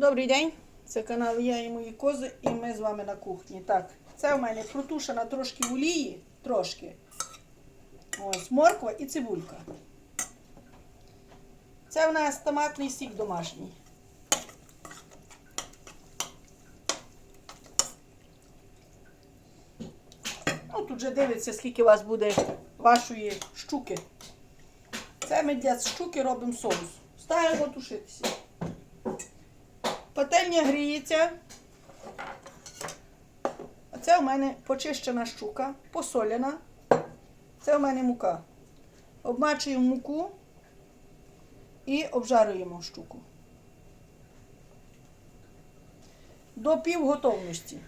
Добрий день, це канал Я і мої кози, і ми з вами на кухні. Так, це в мене протушена трошки олії, трошки. Ось морква і цибулька. Це в нас томатний сік домашній. Ну, тут вже дивиться, скільки у вас буде вашої щуки. Це ми для щуки робимо соус. Ставимо тушитися. Пательня гріється. Це у мене почищена щука, посоляна. Це у мене мука. Обмачуємо муку і обжарюємо щуку. До півготовності.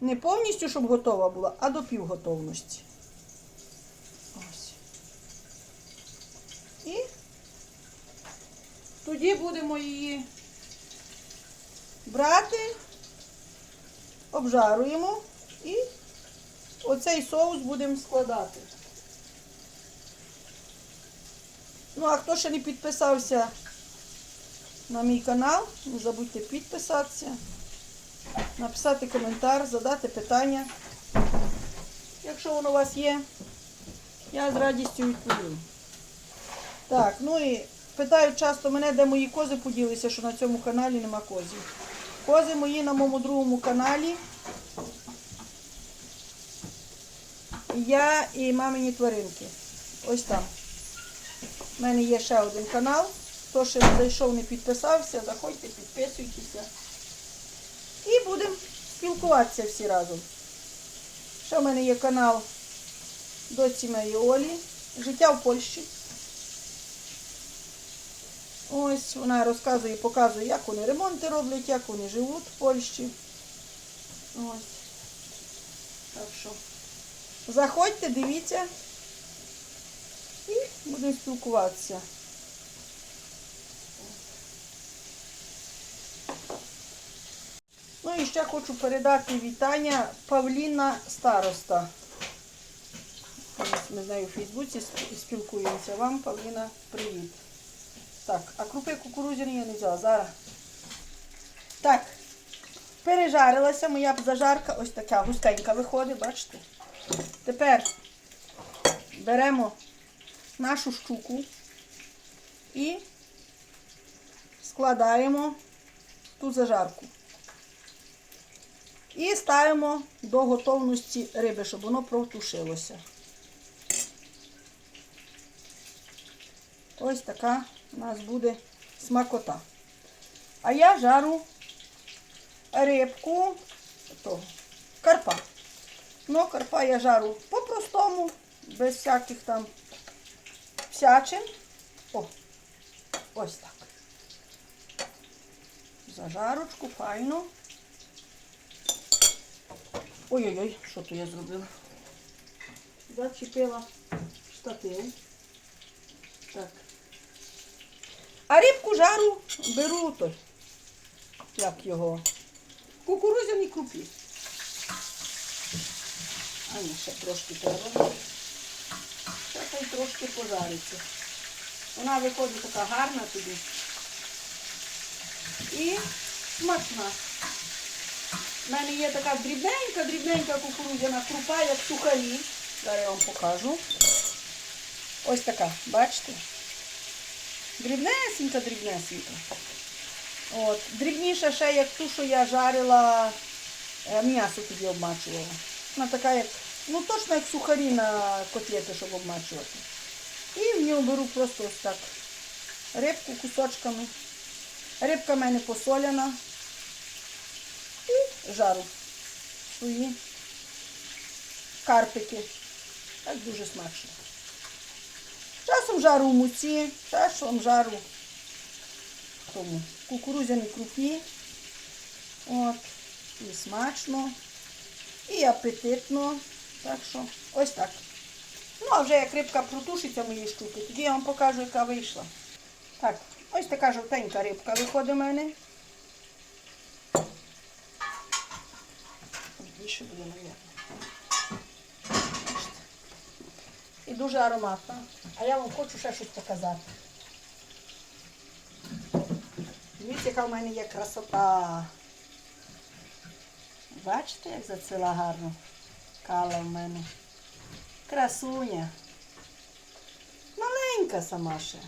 Не повністю, щоб готова була, а до півготовності. Ось. І тоді будемо її брати, обжаруємо і оцей соус будемо складати. Ну, а хто ще не підписався на мій канал, не забудьте підписатися, написати коментар, задати питання. Якщо воно у вас є, я з радістю відповім. Так, ну і питають часто мене, де мої кози поділися, що на цьому каналі нема козів. Кози мої на моєму другому каналі. Я і мамині тваринки. Ось там. У мене є ще один канал. Хто ще не зайшов, не підписався, заходьте, підписуйтеся. І будемо спілкуватися всі разом. Ще в мене є канал Доці моєї Олі. Життя в Польщі. Ось вона розказує, показує, як вони ремонти роблять, як вони живуть в Польщі. Ось. Так що заходьте, дивіться і будемо спілкуватися. Ну і ще хочу передати вітання Павліна Староста. Ми з нею у Фейсбуці спілкуємося. Вам, Павліна, привіт. Так, а крупи кукурудзяні я не взяла. Зараз. Так, пережарилася моя зажарка. Ось така густенька виходить, бачите? Тепер беремо нашу щуку і складаємо ту зажарку. І ставимо до готовності риби, щоб воно протушилося. Ось така у нас буде смакота. А я жару рибку того, карпа. Ну, карпа я жару по-простому, без всяких там всячин. О, ось так. Зажарочку, файно. Ой-ой-ой, що то я зробила? Зачепила штатив. Так. А рибку жару беру той. Як його? Кукурузяні крупі. А ні, ще трошки треба. Ще хай трошки пожариться. Вона виходить така гарна тобі. І смачна. У мене є така дрібненька, дрібненька кукурудзяна крупа, як сухарі. Зараз я вам покажу. Ось така, бачите? Дрібнесенька, дрібнесенька. От. Дрібніша ще, як ту, що я жарила, е, м'ясо тоді обмачувала. Вона така, як, ну точно як сухарі на котлети, щоб обмачувати. І в нього беру просто ось так рибку кусочками. Рибка в мене посоляна. І жару свої карпики. Так дуже смачно. Часом жару в муці, часом жару в тому кукурудзяній крупі. От. І смачно, і апетитно. Так що ось так. Ну, а вже як рибка протушиться в моїй штуки, тоді я вам покажу, яка вийшла. Так, ось така жовтенька рибка виходить в мене. Більше буде, мабуть. І дуже ароматна. А я вам хочу ще щось показати. Дивіться, яка в мене є красота. Бачите, як зацвіла гарно. Кала в мене. Красуня. Маленька сама ще.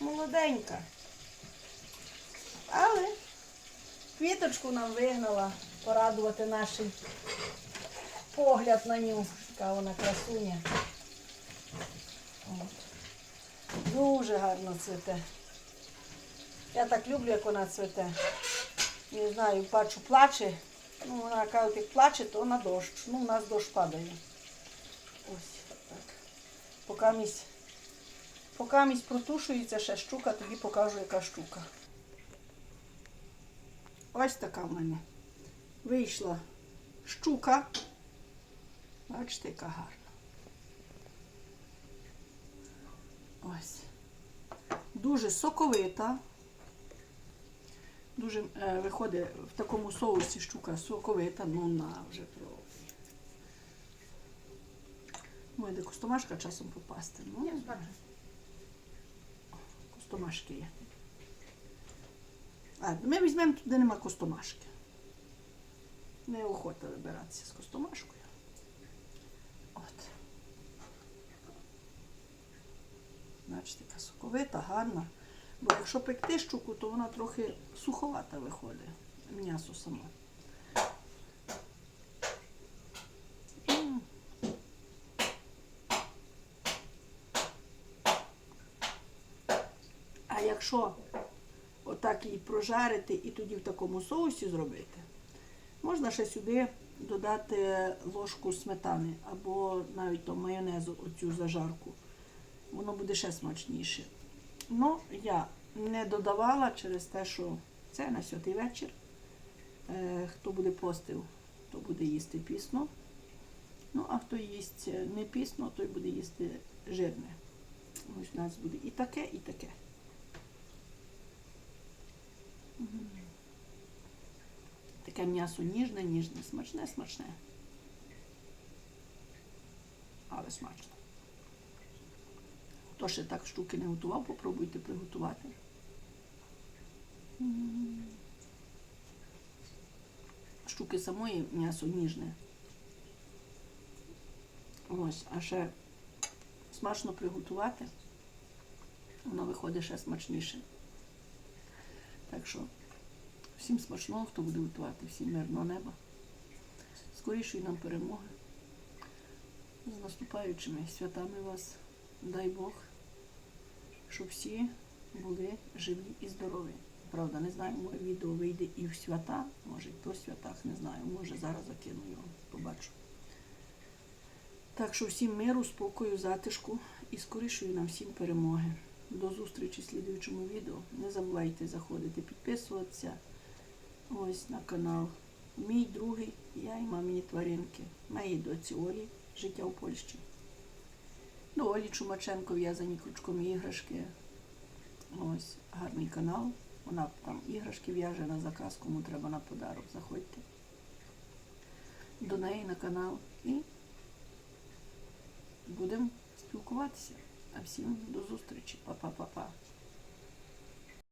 Молоденька. Але квіточку нам вигнала порадувати наш погляд на ню. Яка вона красуня. От. Дуже гарно цвіте. Я так люблю, як вона цвіте. Не знаю, бачу, плаче. Ну, вона каже, як плаче, то на дощ. Ну, у нас дощ падає. Ось так. Поки місь протушується ще щука, тоді покажу, яка щука. Ось така в мене. Вийшла щука. Бачите, яка гарна. Ось. Дуже соковита. Дуже е, виходить в такому соусі щука соковита, ну на вже пробуй. Може, де костомашка часом попасти. Ну, костомашки є. А, ми візьмемо тут, де нема костомашки. Неохота вибиратися з костомашкою. От. Бачите, яка соковита, гарна. Бо якщо пекти щуку, то вона трохи суховата виходить. М'ясо само. А якщо отак її прожарити і тоді в такому соусі зробити, можна ще сюди додати ложку сметани або навіть то майонезу, оцю зажарку. Воно буде ще смачніше. Ну, я не додавала через те, що це на святий вечір. Е, хто буде постив, то буде їсти пісно. Ну, а хто їсть не пісно, той буде їсти жирне. У нас буде і таке, і таке. Таке м'ясо ніжне, ніжне, смачне, смачне. Але смачно. Хто ще так штуки не готував, попробуйте приготувати. Штуки самої м'ясо ніжне. Ось, а ще смачно приготувати, воно виходить ще смачніше. Так що всім смачного, хто буде готувати, всім мирного неба. Скорішої нам перемоги. З наступаючими святами вас, дай Бог, щоб всі були живі і здорові. Правда, не знаю, моє відео вийде і в свята, може і по святах, не знаю, може зараз закину його, побачу. Так що всім миру, спокою, затишку і скорішої нам всім перемоги. До зустрічі в слідуючому відео. Не забувайте заходити, підписуватися ось на канал. Мій другий, я і мамині тваринки. Моїй доці Олі, життя в Польщі. До Олі Чумаченко в'язані крючком іграшки. Ось гарний канал. Вона там іграшки в'яже на заказ, кому треба на подарок. Заходьте до неї на канал і будемо спілкуватися. А всім до зустрічі. Па-па-па-па.